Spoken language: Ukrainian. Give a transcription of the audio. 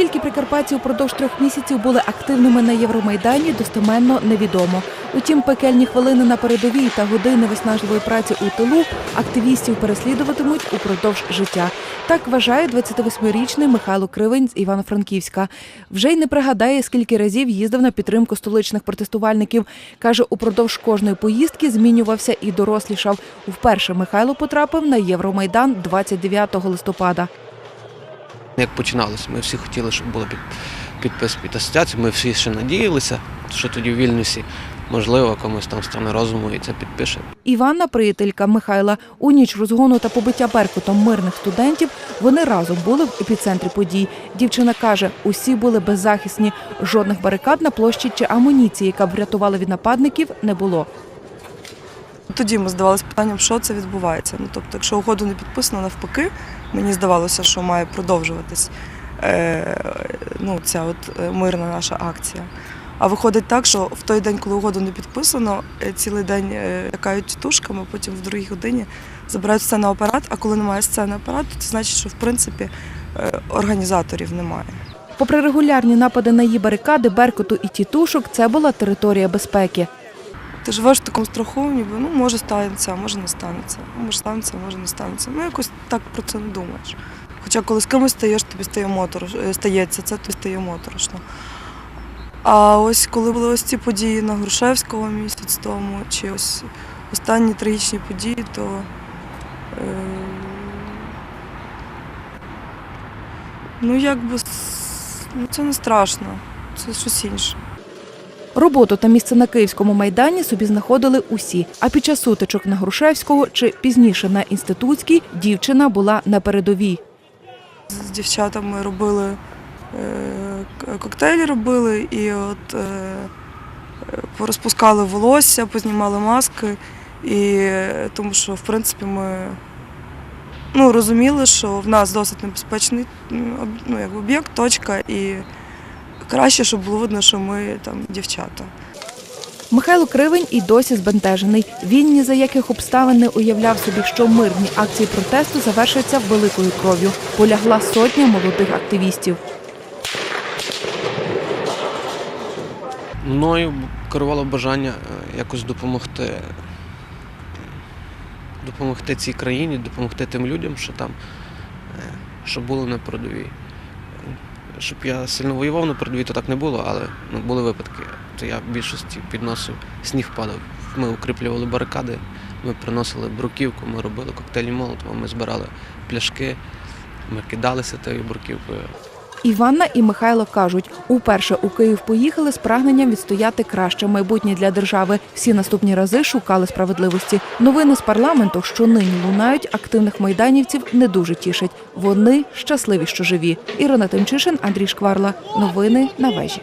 Наскільки прикарпатці упродовж трьох місяців були активними на Євромайдані, достеменно невідомо. Утім, пекельні хвилини на передовій та години виснажливої праці у тилу активістів переслідуватимуть упродовж життя. Так вважає 28-річний Михайло Кривень з Івано-Франківська. Вже й не пригадає, скільки разів їздив на підтримку столичних протестувальників. Каже, упродовж кожної поїздки змінювався і дорослішав. Вперше Михайло потрапив на Євромайдан 29 листопада. Як починалося, ми всі хотіли, щоб було під, підпис під асоціацію. Ми всі ще надіялися, що тоді в Вільнюсі, можливо, комусь там стане розуму і це підпише. Іванна, приятелька Михайла, у ніч розгону та побиття беркутом мирних студентів вони разом були в епіцентрі подій. Дівчина каже, усі були беззахисні. Жодних барикад на площі чи амуніції, яка б врятувала від нападників, не було. Тоді ми здавалися питанням, що це відбувається. Ну тобто, якщо угоду не підписано, навпаки, мені здавалося, що має продовжуватись е, ну, ця от е, мирна наша акція. А виходить так, що в той день, коли угоду не підписано, е, цілий день е, лякають тітушками, потім в другій годині забирають сценний апарат, а коли немає сценного апарату, це значить, що в принципі організаторів немає. Попри регулярні напади на її барикади, беркуту і тітушок, це була територія безпеки. Ти живеш в такому страху, ніби ну може станеться, може не станеться. Ну, Може станеться, може не станеться. Ну якось так про це не думаєш. Хоча коли з кимось стаєш, тобі стає моторош, е, стається, це тобі стає моторошно. А ось коли були ось ці події на Грушевського місяць тому, чи ось останні трагічні події, то е, ну якби ну, це не страшно, це щось інше. Роботу та місце на Київському майдані собі знаходили усі. А під час сутичок на Грушевського чи пізніше на інститутській дівчина була на передовій. З дівчатами робили е, коктейлі робили і от е, е, порозпускали волосся, познімали маски. І е, тому що, в принципі, ми ну, розуміли, що в нас досить небезпечний ну, об'єкт, точка, і краще, щоб було видно, що ми там дівчата. Михайло Кривень і досі збентежений. Він ні за яких обставин не уявляв собі, що мирні акції протесту завершаться великою кров'ю. Полягла сотня молодих активістів. Мною керувало бажання е, якось допомогти, допомогти цій країні, допомогти тим людям, що там, е, що були на передовій. Щоб я сильно воював на передовій, то так не було, але ну, були випадки. То я в більшості підносив, сніг падав. Ми укріплювали барикади, ми приносили бруківку, ми робили коктейлі Молотова, ми збирали пляшки, ми кидалися тою бруківкою. Іванна і Михайло кажуть, уперше у Київ поїхали з прагненням відстояти краще майбутнє для держави. Всі наступні рази шукали справедливості. Новини з парламенту, що нині лунають, активних майданівців не дуже тішать. Вони щасливі, що живі. Ірина Тимчишин, Андрій Шкварла. Новини на вежі.